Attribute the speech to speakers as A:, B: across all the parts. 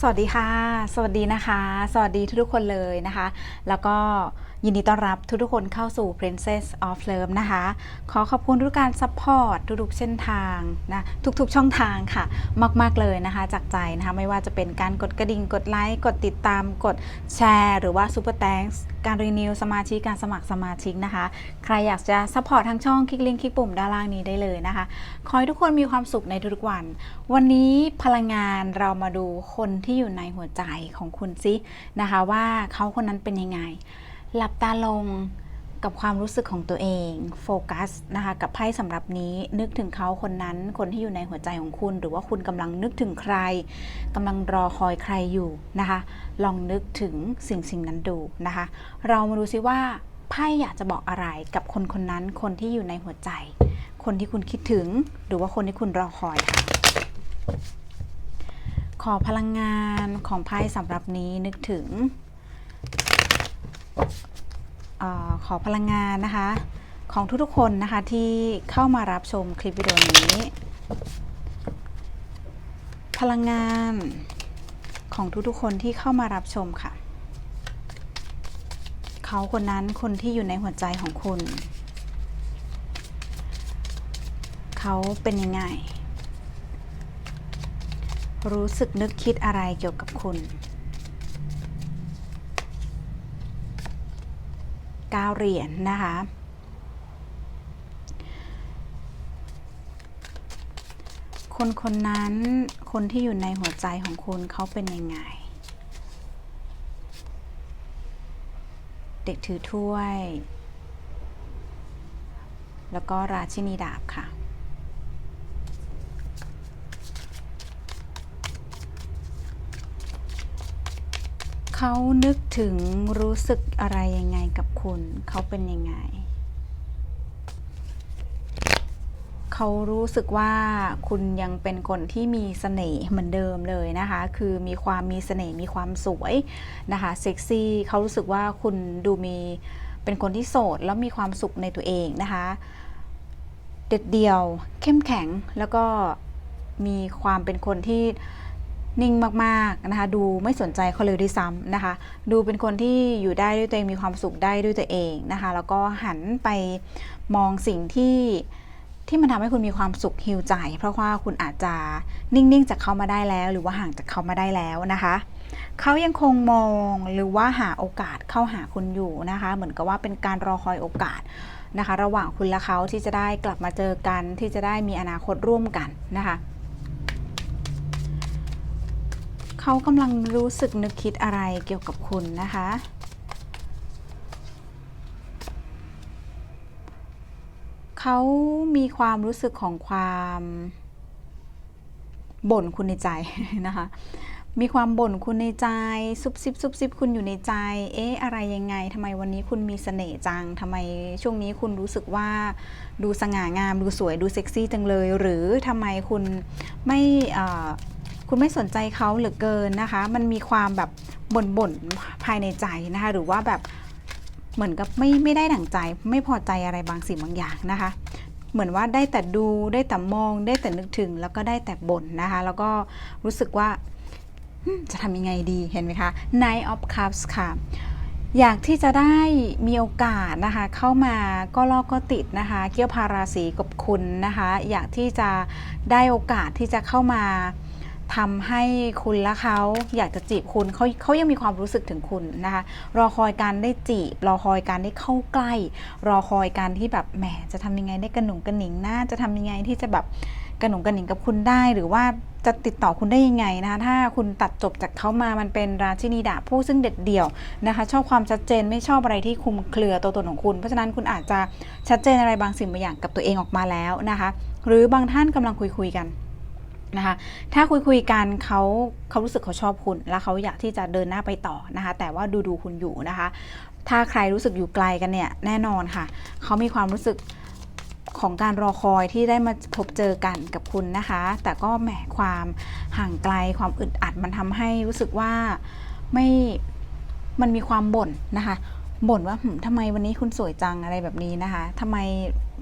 A: สวัสดีค่ะ สวัสดีนะคะ สวัสดีทุกๆคนเลยนะคะ แล้วก็ ยินดีต้อนรับทุกๆคนเข้าสู่ Princess of Love นะคะ ขอขอบคุณทุกการซัพพอร์ตทุกๆเส้นทางนะทุกๆช่องทางค่ะ มากๆเลยนะคะ จากใจนะคะ ไม่ว่าจะเป็นการกดกระดิ่ง กดไลค์ กดติดตามกดแชร์ หรือว่า Super Thanks การรีนิวสมาชิกการสมัครสมาชิกนะคะ ใครอยากจะซัพพอร์ตทางช่องคลิกลิงก์คลิกปุ่มด้านล่างนี้ได้เลยนะคะ ขอให้ทุกคนมีความสุขในทุกๆวัน วันนี้พลังงานเรามาดูคนที่อยู่ในหัวใจของคุณซินะคะ ว่าเขาคนนั้นเป็นยังไง หลับตาลงกับความรู้สึกของตัวเองโฟกัสนะคะกับไพ่สำหรับนี้นึกถึงเขาคนนั้นคนที่อยู่ในหัวใจของคุณ หรือว่าคุณกำลังนึกถึงใครกำลังรอคอยใครอยู่นะคะ ลองนึกถึงสิ่งสิ่งนั้นดูนะคะ เรามาดูซิว่าไพ่อยากจะบอกอะไรกับคนคนนั้นคนที่อยู่ในหัวใจ คนที่คุณคิดถึง หรือว่าคนที่คุณรอคอยค่ะขอพลังงานของไพ่สำหรับนี้นึกถึง ออขอพลังงานนะคะ ของทุกๆคนนะคะที่เข้ามารับชมคลิปวิดีโอนี้ พลังงานของทุกๆคนที่เข้ามารับชมค่ะ เขาคนนั้นคนที่อยู่ในหัวใจของคุณ เขาเป็นยังไง รู้สึกนึกคิดอะไรเกี่ยวกับคุณ ก้าวเหรียญนะคะ คนคนนั้นคนที่อยู่ในหัวใจของคุณเขาเป็นยังไง เด็กถือถ้วย แล้วก็ราชินีดาบค่ะ เขานึกถึงรู้สึกอะไรยังไงกับคุณ เขาเป็นยังไง เขารู้สึกว่าคุณยังเป็นคนที่มีเสน่ห์เหมือนเดิมเลยนะคะ คือมีความมีเสน่ห์มีความสวยนะคะเซ็กซี่เขารู้สึกว่าคุณดูมีเป็นคนที่โสดแล้วมีความสุขในตัวเองนะคะ เด็ดเดี่ยว เข้มแข็งแล้วก็มีความเป็นคนที่ นิ่งมากๆนะคะ ดูไม่สนใจเขาเลยด้วยซ้ำนะคะ ดูเป็นคนที่อยู่ได้ด้วยตัวเองมีความสุขได้ด้วยตัวเองนะคะ แล้วก็หันไปมองสิ่งที่ที่มันทำให้คุณมีความสุขฮิวใจ เพราะว่าคุณอาจจะนิ่งๆจากเขามาได้แล้ว หรือว่าห่างจากเขามาได้แล้วนะคะเขายังคงมองหรือว่าหาโอกาสเข้าหาคุณอยู่นะคะ เหมือนกับว่าเป็นการรอคอยโอกาสนะคะ ระหว่างคุณและเขาที่จะได้กลับมาเจอกันที่จะได้มีอนาคตร่วมกันนะคะ เขากำลังรู้สึกนึกคิดอะไรเกี่ยวกับคุณนะคะ เขามีความรู้สึกของความบ่นคุณในใจนะคะ มีความบ่นคุณในใจ ซุบซิบซุบซิบคุณอยู่ในใจ เอ๊ะ อะไรยังไงทำไมวันนี้คุณมีเสน่ห์จังทำไมช่วงนี้คุณรู้สึกว่าดูสง่างาม ดูสวย ดูเซ็กซี่จังเลย หรือทำไมคุณไม่ คุณไม่สนใจเขาเหลือเกินนะคะ มันมีความแบบบ่นๆภายในใจนะคะ หรือว่าแบบเหมือนกับไม่ไม่ได้ดั่งใจ ไม่พอใจอะไรบางสิ่งบางอย่างนะคะ เหมือนว่าได้แต่ดูได้แต่มองได้แต่นึกถึง แล้วก็ได้แต่บ่นนะคะ แล้วก็รู้สึกว่าจะทำยังไงดีเห็นไหมคะ Nine of Cups ค่ะอยากที่จะได้มีโอกาสนะคะ เข้ามาก็ลอกก็ติดนะคะ เกี่ยวพาราศีกับคุณนะคะ อยากที่จะได้โอกาสที่จะเข้ามา ทำให้คุณและเขาอยากจะจีบคุณเขาเขายังมีความรู้สึกถึงคุณนะคะ รอคอยการได้จีบ รอคอยการได้เข้าใกล้ รอคอยการที่แบบแหมจะทำยังไงได้กระหนุ่งกระหนิงนะจะทำยังไงที่จะแบบกระหนุ่งกระหนิงกับคุณได้ หรือว่าจะติดต่อคุณได้ยังไงนะคะถ้าคุณตัดจบจากเขามามันเป็นราชินีดาผู้ซึ่งเด็ดเดี่ยวนะคะ ชอบความชัดเจนไม่ชอบอะไรที่คลุมเครือตัวตนของคุณ เพราะฉะนั้นคุณอาจจะชัดเจนอะไรบางสิ่งบางอย่างกับตัวเองออกมาแล้วนะคะ หรือบางท่านกำลังคุยคุยกัน นะคะถ้าคุยคุยกันเขาเขารู้สึกเขาชอบคุณ แล้วเขาอยากที่จะเดินหน้าไปต่อนะคะ แต่ว่าดูดูคุณอยู่นะคะ ถ้าใครรู้สึกอยู่ไกลกันเนี่ยแน่นอนค่ะ เขามีความรู้สึกของการรอคอยที่ได้มาพบเจอกันกับคุณนะคะ แต่ก็แหมความห่างไกลความอึดอัดมันทำให้รู้สึกว่าไม่มันมีความบ่นนะคะ บ่นว่าหึทำไมวันนี้คุณสวยจังอะไรแบบนี้นะคะทำไม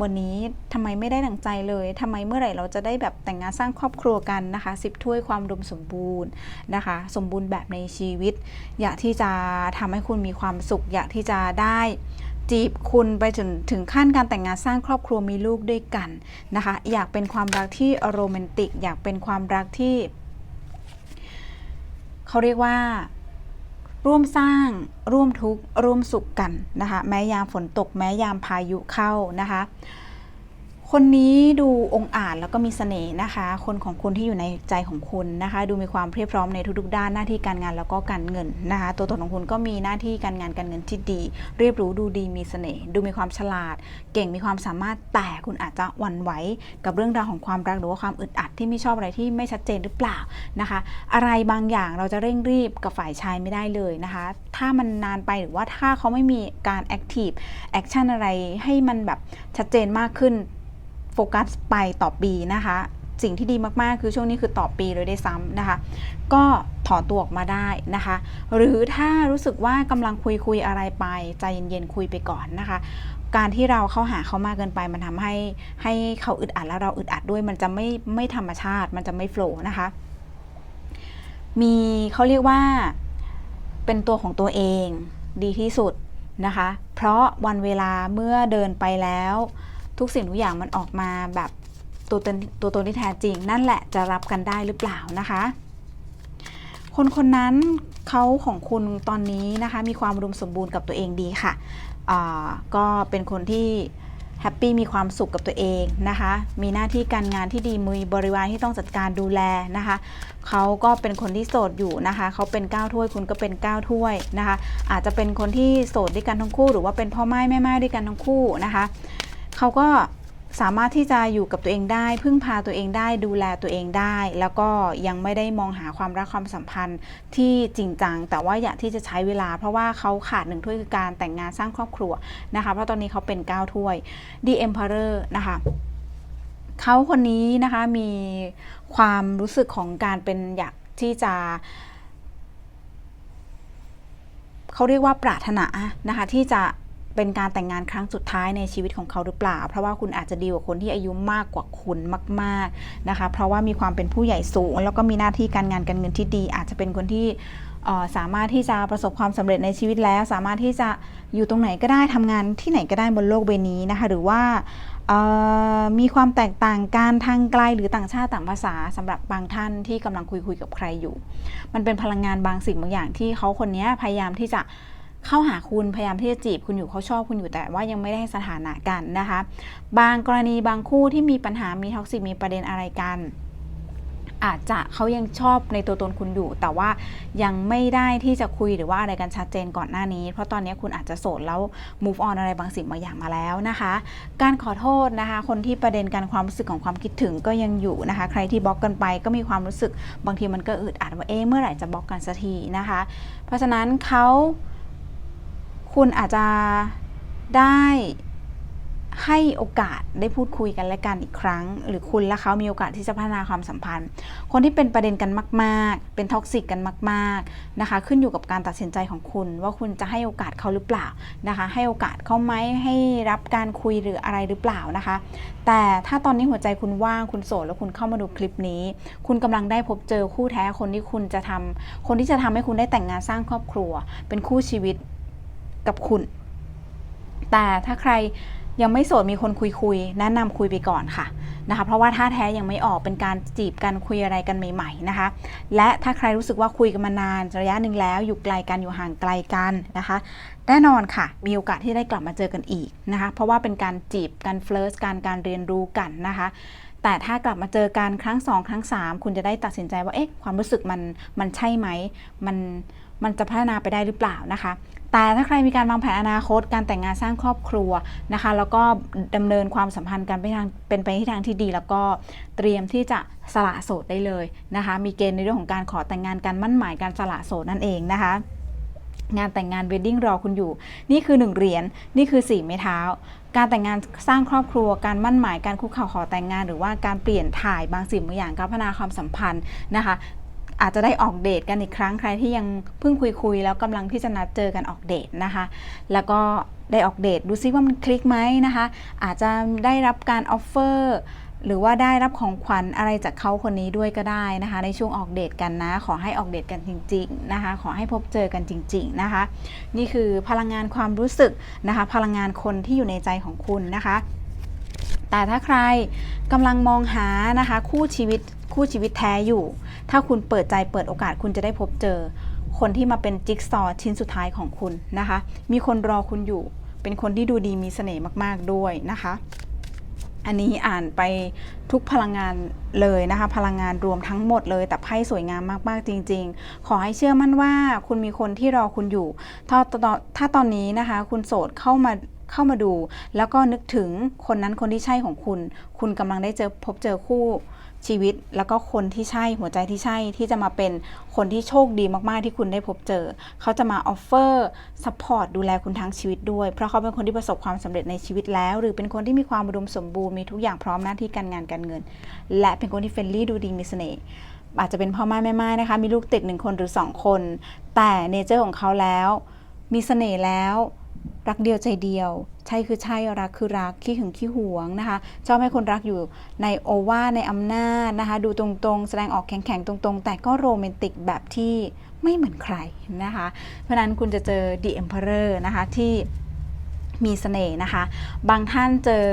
A: วันนี้ทำไมไม่ได้ดังใจเลยทำไมเมื่อไหร่เราจะได้แบบแต่งงานสร้างครอบครัวกันนะคะสิบถ้วยความอุดมสมบูรณ์นะคะ สมบูรณ์แบบในชีวิต อยากที่จะทำให้คุณมีความสุข อยากที่จะได้จีบคุณไปจนถึงขั้นการแต่งงานสร้างครอบครัวมีลูกด้วยกันนะคะ อยากเป็นความรักที่โรแมนติก อยากเป็นความรักที่ เขาเรียกว่า ร่วมสร้างร่วมทุกข์ร่วมสุขกันนะคะ แม้ยามฝนตกแม้ยามพายุเข้านะคะ คนนี้ดูองอาจแล้วก็มีเสน่ห์นะคะ คนของคุณที่อยู่ในใจของคุณนะคะ ดูมีความเพียบพร้อมในทุกๆ ด้านหน้าที่การงานแล้วก็การเงินนะคะ ตัวตนของคุณก็มีหน้าที่การงานการเงินที่ดี เรียบรู้ดูดีมีเสน่ห์ดูมีความฉลาด เก่งมีความสามารถแต่คุณอาจจะหวั่นไหวกับเรื่องราวของความรักหรือว่าความอึดอัดที่ไม่ชอบอะไรที่ไม่ชัดเจนหรือเปล่านะคะ อะไรบางอย่างเราจะเร่งรีบกับฝ่ายชายไม่ได้เลยนะคะ ถ้ามันนานไปหรือว่าถ้าเขาไม่มีการแอคทีฟแอคชั่นอะไรให้มันแบบชัดเจนมากขึ้น โฟกัสไปต่อปีนะคะ สิ่งที่ดีมากๆ คือช่วงนี้คือต่อปีเลยได้ซ้ำนะคะ ก็ถอนตัวออกมาได้นะคะ หรือถ้ารู้สึกว่ากำลังคุยคุยอะไรไป ใจเย็นๆคุยไปก่อนนะคะการที่เราเข้าหาเขามากเกินไปมันทำให้ให้เขาอึดอัดแล้วเราอึดอัดด้วยมันจะไม่ไม่ธรรมชาติมันจะไม่โฟล์นะคะ มีเขาเรียกว่าเป็นตัวของตัวเองดีที่สุดนะคะ เพราะวันเวลาเมื่อเดินไปแล้ว ทุกสิ่งทุกอย่างมันออกมาแบบตัวตนตัวตนที่แท้จริง นั่นแหละจะรับกันได้หรือเปล่านะคะคนคนนั้นเขาของคุณตอนนี้นะคะมีความอุมสมบูรณ์กับตัวเองดีค่ะก็เป็นคนที่แฮปปี้มีความสุขกับตัวเองนะคะ มีหน้าที่การงานที่ดีมีบริวารที่ต้องจัดการดูแลนะคะเขาก็เป็นคนที่โสดอยู่นะคะเขาเป็นก้าวถ้วยคุณก็เป็นก้าวถ้วยนะคะ อาจจะเป็นคนที่โสดด้วยกันทั้งคู่ หรือว่าเป็นพ่อไม้แม่ไม้ด้วยกันทั้งคู่นะคะ เขาก็สามารถที่จะอยู่กับตัวเองได้ พึ่งพาตัวเองได้ดูแลตัวเองได้ แล้วก็ยังไม่ได้มองหาความรักความสัมพันธ์ที่จริงจัง แต่ว่าอยากที่จะใช้เวลา เพราะว่าเขาขาดหนึ่งถ้วยคือการแต่งงานสร้างครอบครัวนะคะ เพราะตอนนี้เขาเป็นก้าถ้วย The Emperor นะคะเขาคนนี้นะคะมีความรู้สึกของการเป็นอยากที่จะเขาเรียกว่าปรารถนานะคะที่จะ เป็นการแต่งงานครั้งสุดท้ายในชีวิตของเขาหรือเปล่า เพราะว่าคุณอาจจะดีกว่าคนที่อายุมากกว่าคุณมากๆนะคะ เพราะว่ามีความเป็นผู้ใหญ่สูง แล้วก็มีหน้าที่การงานการเงินที่ดี อาจจะเป็นคนที่สามารถที่จะประสบความสำเร็จในชีวิตแล้ว สามารถที่จะอยู่ตรงไหนก็ได้ทำงานที่ไหนก็ได้บนโลกใบนี้นะคะหรือว่ามีความแตกต่างการทางไกลหรือต่างชาติต่างภาษาสำหรับบางท่านที่กำลังคุยคุยกับใครอยู่ มันเป็นพลังงานบางสิ่งบางอย่างที่เขาคนนี้พยายามที่จะ เข้าหาคุณพยายามที่จะจีบคุณอยู่เขาชอบคุณอยู่แต่ว่ายังไม่ได้สถานะกันนะคะ บางกรณีบางคู่ที่มีปัญหามีท็อกซิกมีประเด็นอะไรกันอาจจะเขายังชอบในตัวตนคุณอยู่ แต่ว่ายังไม่ได้ที่จะคุยหรือว่าอะไรกันชัดเจนก่อนหน้านี้ เพราะตอนนี้คุณอาจจะโสดแล้ว move on อะไรบางสิ่งบางอย่างมาแล้วนะคะ การขอโทษนะคะ คนที่ประเด็นการความรู้สึกของความคิดถึงก็ยังอยู่นะคะ ใครที่บล็อกกันไปก็มีความรู้สึกบางทีมันก็อึดอัดว่าเอ๊ะเมื่อไหร่จะบล็อกกันสักทีนะคะ เพราะฉะนั้นเขา คุณอาจจะได้ให้โอกาสได้พูดคุยกันและกันอีกครั้ง หรือคุณและเขามีโอกาสที่จะพัฒนาความสัมพันธ์ คนที่เป็นประเด็นกันมาก ๆ เป็นท็อกซิกกันมาก ๆนะคะ ขึ้นอยู่กับการตัดสินใจของคุณ ว่าคุณจะให้โอกาสเขาหรือเปล่านะคะ ให้โอกาสเขาไหมให้รับการคุยหรืออะไรหรือเปล่านะคะ แต่ถ้าตอนนี้หัวใจคุณว่างคุณโสดแล้วคุณเข้ามาดูคลิปนี้ คุณกำลังได้พบเจอคู่แท้คนที่คุณจะทำคนที่จะทำให้คุณได้แต่งงานสร้างครอบครัว เป็นคู่ชีวิต กับคุณ แต่ถ้าใครยังไม่โสดมีคนคุยคุยๆแนะนำคุยไปก่อนค่ะนะคะ เพราะว่าถ้าแท้ยังไม่ออกเป็นการจีบกันคุยอะไรกันใหม่ ๆนะคะ และถ้าใครรู้สึกว่าคุยกันมานานระยะหนึ่งแล้ว อยู่ไกลกันอยู่ห่างไกลกันนะคะ แน่นอนค่ะ มีโอกาสที่ได้กลับมาเจอกันอีกนะคะ เพราะว่าเป็นการจีบกันเฟลิร์สการการเรียนรู้กันนะคะแต่ถ้ากลับมาเจอกันครั้ง 2 ครั้ง 3 คุณจะได้ตัดสินใจว่าเอ๊ะความรู้สึกมันมันใช่ไหมมันมันจะพัฒนาไปได้หรือเปล่านะคะ แต่ถ้าใครมีการวางแผนอนาคต การแต่งงานสร้างครอบครัวนะคะ แล้วก็ดำเนินความสัมพันธ์กันไปทางเป็นไปที่ทางที่ดี แล้วก็เตรียมที่จะสละโสดได้เลยนะคะ มีเกณฑ์ในเรื่องของการขอแต่งงานการมั่นหมายการสละโสดนั่นเองนะคะงานแต่งงานเวดดิ้งรอคุณอยู่ นี่คือ 1 เหรียญ นี่คือ 4 ไม้เท้า การแต่งงานสร้างครอบครัว การมั่นหมาย การคุกเข่าขอแต่งงาน หรือว่าการเปลี่ยนถ่ายบางสิ่งบางอย่างการพัฒนาความสัมพันธ์นะคะ อาจจะได้ออกเดทกันอีกครั้งใครที่ยังเพิ่งคุยคุยๆแล้วกำลังที่จะนัดเจอกันออกเดทนะคะ แล้วก็ได้ออกเดทดูซิว่ามันคลิกไหมนะคะ อาจจะได้รับการออฟเฟอร์หรือว่าได้รับของขวัญอะไรจากเขาคนนี้ด้วยก็ได้นะคะ ในช่วงออกเดทกันนะ ขอให้ออกเดทกันจริง ๆนะคะ ขอให้พบเจอกันจริง ๆนะคะ นี่คือพลังงานความรู้สึกนะคะ พลังงานคนที่อยู่ในใจของคุณนะคะ แต่ถ้าใครกำลังมองหานะคะ คู่ชีวิต คู่ชีวิตแท้อยู่ ถ้าคุณเปิดใจเปิดโอกาสคุณจะได้พบเจอ คนที่มาเป็นจิ๊กซอว์ชิ้นสุดท้ายของคุณนะคะ มีคนรอคุณอยู่ เป็นคนที่ดูดีมีเสน่ห์มากๆด้วยนะคะ อันนี้อ่านไปทุกพลังงานเลยนะคะ พลังงานรวมทั้งหมดเลย แต่ไพ่สวยงามมากๆจริง ๆ ขอให้เชื่อมั่นว่าคุณมีคนที่รอคุณอยู่ ถ้าตอนถ้าตอนนี้นะคะ คุณโสดเข้ามาเข้ามาดู แล้วก็นึกถึงคนนั้นคนที่ใช่ของคุณ คุณกำลังได้เจอพบเจอคู่ ชีวิตแล้วก็คนที่ใช่หัวใจที่ใช่ที่จะมาเป็นคนที่โชคดีมากๆที่คุณได้พบเจอ เขาจะมาออฟเฟอร์ซัพพอร์ตดูแลคุณทั้งชีวิตด้วย เพราะเขาเป็นคนที่ประสบความสำเร็จในชีวิตแล้ว หรือเป็นคนที่มีความอุดมสมบูรณ์มีทุกอย่างพร้อมหน้าที่การงานการเงิน และเป็นคนที่เฟรนลี่ดูดีมีเสน่ห์อาจจะเป็นพ่อแม่แม่ไม้นะคะ มีลูกติดหนึ่งคนหรือสองคน แต่เนเจอร์ของเขาแล้ว มีเสน่ห์แล้ว รักเดียวใจเดียว ใช่คือใช่รักคือรักขี้หึงขี้หวงนะคะชอบให้คนรักอยู่ในโอวาในอำนาจนะคะดูตรงๆ แสดงออกแข็งๆ ตรงๆ แต่ก็โรแมนติกแบบที่ไม่เหมือนใครนะคะ เพราะนั้นคุณจะเจอ The Emperor นะคะที่มีเสน่ห์นะคะ บางท่านเจอ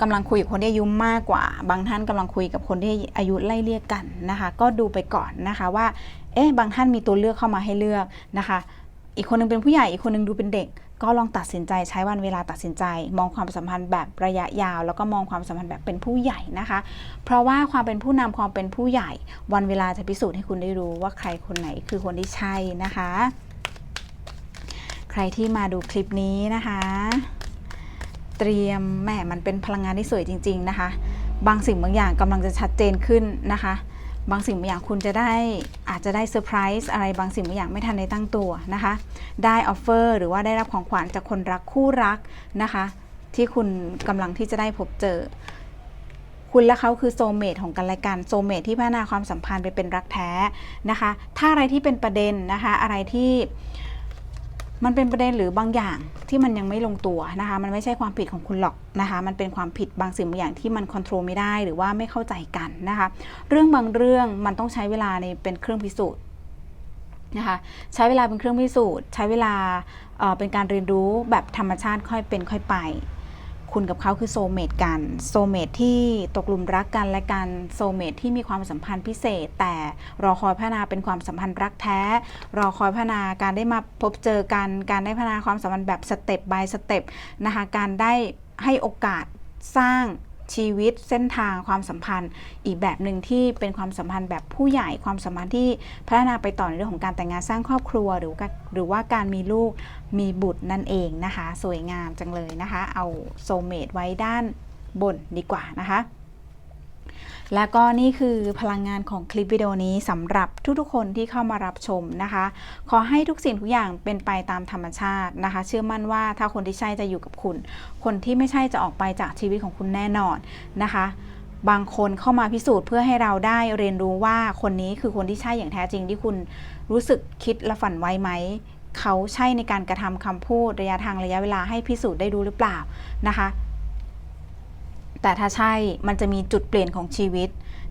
A: กำลังคุยกับคนที่อายุมากกว่า บางท่านกำลังคุยกับคนที่อายุไล่เลี่ยกันนะคะ ก็ดูไปก่อนนะคะว่า เอ๊ะ บางท่านมีตัวเลือกเข้ามาให้เลือกนะคะ อีกคนหนึงเป็นผู้ใหญ่ อีกคนหนึงดูเป็นเด็ก ก็ลองตัดสินใจใช้วันเวลาตัดสินใจ มองความสัมพันธ์แบบระยะยาว แล้วก็มองความสัมพันธ์แบบเป็นผู้ใหญ่นะคะ เพราะว่าความเป็นผู้นำความเป็นผู้ใหญ่ วันเวลาจะพิสูจน์ให้คุณได้รู้ว่าใครคนไหนคือคนที่ใช่นะคะ ใครที่มาดูคลิปนี้นะคะ เตรียมแหมมันเป็นพลังงานที่สวยจริง ๆนะคะ บางสิ่งบางอย่างกำลังจะชัดเจนขึ้นนะคะ บางสิ่งบางอย่างคุณจะได้อาจจะได้เซอร์ไพรส์อะไรบางสิ่งบางอย่างไม่ทันได้ตั้งตัวนะคะ ได้ออฟเฟอร์หรือว่าได้รับของขวัญจากคนรักคู่รักนะคะ ที่คุณกำลังที่จะได้พบเจอ คุณและเขาคือโซเมตของกันและกันโซเมตที่พัฒนาความสัมพันธ์ไปเป็นรักแท้นะคะ ถ้าอะไรที่เป็นประเด็นนะคะ อะไรที่ มันเป็นประเด็นหรือบางอย่างที่มันยังไม่ลงตัวนะคะ มันไม่ใช่ความผิดของคุณหรอกนะคะ มันเป็นความผิดบางสิ่งบางอย่างที่มันควบคุมไม่ได้หรือว่าไม่เข้าใจกันนะคะ เรื่องบางเรื่องมันต้องใช้เวลาในเป็นเครื่องพิสูจน์นะคะใช้เวลาเป็นเครื่องพิสูจน์ ใช้เวลาเอ่อเป็นการเรียนรู้แบบธรรมชาติค่อยเป็นค่อยไป คุณกับเขาคือโซเมตกันโซเมตที่ตกหลุมรักกันและกันโซเมตที่มีความสัมพันธ์พิเศษ แต่รอคอยพัฒนาเป็นความสัมพันธ์รักแท้ รอคอยพัฒนาการได้มาพบเจอกัน การได้พัฒนาความสัมพันธ์แบบสเต็ปบายสเต็ปนะคะการได้ให้โอกาสสร้าง ชีวิตเส้นทางความสัมพันธ์ อีกแบบหนึ่งที่เป็นความสัมพันธ์แบบผู้ใหญ่ความสัมพันธ์ที่พัฒนาไปต่อในเรื่องของการแต่งงานสร้างครอบครัว หรือหรือว่าการมีลูกมีบุตรนั่นเองนะคะ สวยงามจังเลยนะคะ เอาโซเมตไว้ด้านบนดีกว่านะคะ แล้วก็นี่คือพลังงานของคลิปวิดีโอนี้สำหรับทุกๆคนที่เข้ามารับชมนะคะ ขอให้ทุกสิ่งทุกอย่างเป็นไปตามธรรมชาตินะคะ เชื่อมั่นว่าถ้าคนที่ใช่จะอยู่กับคุณ คนที่ไม่ใช่จะออกไปจากชีวิตของคุณแน่นอนนะคะบางคนเข้ามาพิสูจน์เพื่อให้เราได้เรียนรู้ว่าคนนี้คือคนที่ใช่อย่างแท้จริงที่คุณรู้สึกคิดและฝันไว้ไหม เขาใช่ในการกระทำคำพูดระยะทางระยะเวลาให้พิสูจน์ได้รู้หรือเปล่านะคะ แต่ถ้าใช่มันจะมีจุดเปลี่ยนของชีวิต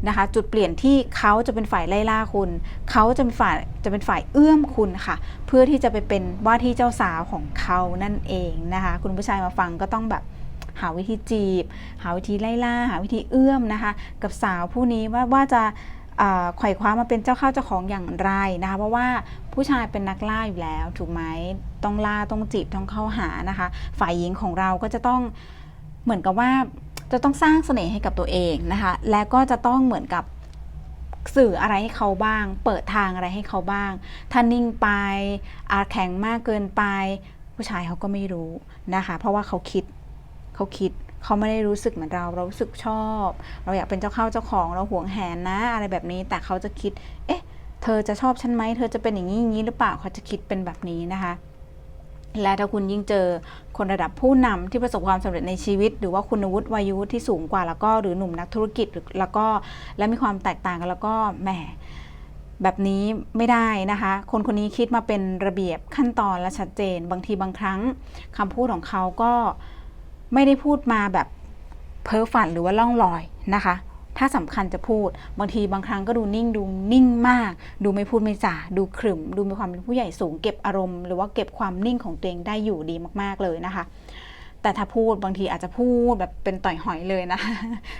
A: นะคะ จุดเปลี่ยนที่เขาจะเป็นฝ่ายไล่ล่าคุณ เขาจะเป็นฝ่ายจะเป็นฝ่ายเอื้อมคุณค่ะ เพื่อที่จะไปเป็นว่าที่เจ้าสาวของเขานั่นเองนะคะ คุณผู้ชายมาฟังก็ต้องแบบหาวิธีจีบ หาวิธีไล่ล่า หาวิธีเอื้อมนะคะ กับสาวผู้นี้ว่าว่าจะอ่าไขว่คว้ามาเป็นเจ้าข้าเจ้าของอย่างไรนะคะ เพราะว่าผู้ชายเป็นนักล่าอยู่แล้ว ถูกไหมต้องล่าต้องจีบต้องเข้าหานะคะ ฝ่ายหญิงของเราก็จะต้องเหมือนกับว่า จะต้องสร้างเสน่ห์ให้กับตัวเองนะคะ และก็จะต้องเหมือนกับสื่ออะไรให้เขาบ้าง เปิดทางอะไรให้เขาบ้างถ้านิ่งไปอาแข็งมากเกินไป ผู้ชายเขาก็ไม่รู้นะคะ เพราะว่าเขาคิดเขาคิดเขาไม่ได้รู้สึกเหมือนเรา เรารู้สึกชอบ เราอยากเป็นเจ้าเข้าเจ้าของ เราหวงแหนนะ อะไรแบบนี้ แต่เขาจะคิด เอ๊ะ เธอจะชอบฉันไหม เธอจะเป็นอย่างนี้อย่างนี้หรือเปล่า เขาจะคิดเป็นแบบนี้นะคะ และถ้าคุณยิ่งเจอคนระดับผู้นำที่ประสบความสำเร็จในชีวิต หรือว่าคุณวุฒิวัยวุฒิที่สูงกว่าแล้วก็หรือหนุ่มนักธุรกิจหรือแล้วก็และมีความแตกต่างกันแล้วก็แหมแบบนี้ไม่ได้นะคะ คนคนนี้คิดมาเป็นระเบียบขั้นตอนและชัดเจน บางทีบางครั้งคำพูดของเขาก็ไม่ได้พูดมาแบบเพ้อฝันหรือว่าล่องลอยนะคะ ถ้าสำคัญจะพูด บางทีบางครั้งก็ดูนิ่งดูนิ่งมาก ดูไม่พูดไม่จาดูขรึม ดูมีความเป็นผู้ใหญ่สูงเก็บอารมณ์ หรือว่าเก็บความนิ่งของตัวเองได้อยู่ดีมากๆเลยนะคะ แต่ถ้าพูดบางทีอาจจะพูดแบบเป็นต่อยหอยเลยนะ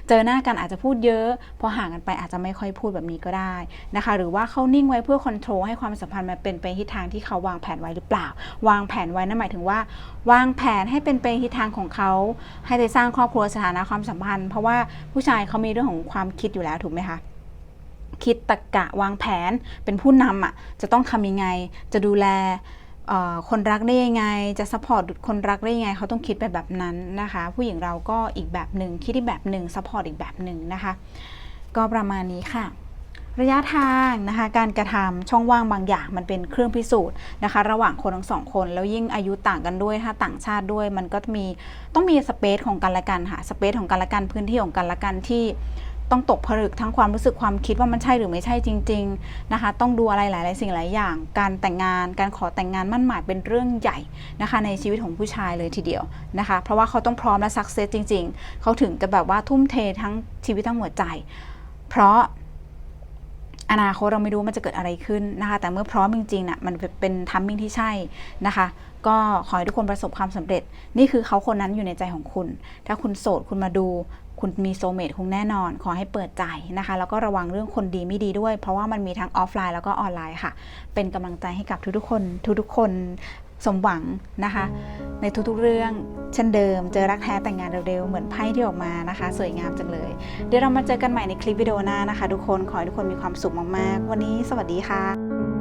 A: เจอหน้ากันอาจจะพูดเยอะพอห่างกันไปอาจจะไม่ค่อยพูดแบบนี้ก็ได้นะคะ หรือว่าเขานิ่งไว้เพื่อคอนโทรลให้ความสัมพันธ์มันเป็นไปทิศทางที่เขาวางแผนไว้หรือเปล่า วางแผนไว้นั่นหมายถึงว่า วางแผนให้เป็นไปทิศทางของเขา ให้ได้สร้างครอบครัวสถานะความสัมพันธ์ เพราะว่าผู้ชายเขามีเรื่องของความคิดอยู่แล้วถูกไหมคะคิดตรกกะวางแผนเป็นผู้นำอะจะต้องทำยังไงจะดูแล คนรักได้ยังไง จะซัพพอร์ตคนรักได้ยังไงเขาต้องคิดไปแบบนั้นนะคะ ผู้หญิงเราก็อีกแบบหนึ่งคิดอีกแบบหนึ่งซัพพอร์ตอีกแบบหนึ่งนะคะ ก็ประมาณนี้ค่ะ ระยะทางนะคะการกระทำช่องว่างบางอย่างมันเป็นเครื่องพิสูจน์นะคะ ระหว่างคนทั้งสองคน แล้วยิ่งอายุต่างกันด้วยถ้าต่างชาติด้วย มันก็มีต้องมีสเปซของกันและกันค่ะสเปซของกันและกันพื้นที่ของกันและกันที่ ต้องตกผลึกทั้งความรู้สึกความคิดว่ามันใช่หรือไม่ใช่จริง ๆนะคะ ต้องดูอะไรหลาย ๆ สิ่งหลายอย่าง การแต่งงาน การขอแต่งงานมั่นหมายเป็นเรื่องใหญ่นะคะ ในชีวิตของผู้ชายเลยทีเดียวนะคะ เพราะว่าเขาต้องพร้อมและสักเซสจริง ๆ เขาถึงจะแบบว่าทุ่มเททั้งชีวิตทั้งหัวใจ เพราะอนาคตเราไม่รู้มันจะเกิดอะไรขึ้นนะคะ แต่เมื่อพร้อมจริงๆน่ะมันเป็นทัมมิ่งที่ใช่นะคะ ก็ขอให้ทุกคนประสบความสำเร็จ นี่คือเขาคนนั้นอยู่ในใจของคุณ ถ้าคุณโสดคุณมาดู คุณมีโซลเมตคงแน่นอน ขอให้เปิดใจนะคะ แล้วก็ระวังเรื่องคนดีไม่ดีด้วย เพราะว่ามันมีทั้งออฟไลน์แล้วก็ออนไลน์ค่ะ เป็นกำลังใจให้กับทุกๆคน ทุกๆ คนสมหวังนะคะ ในทุกๆเรื่องเช่นเดิม เจอรักแท้แต่งงานเร็วๆ เหมือนไพ่ที่ออกมานะคะ สวยงามจังเลย เดี๋ยวเรามาเจอกันใหม่ในคลิปวิดีโอหน้านะคะ ทุกคนขอให้ทุกคนมีความสุขมากๆ วันนี้สวัสดีค่ะ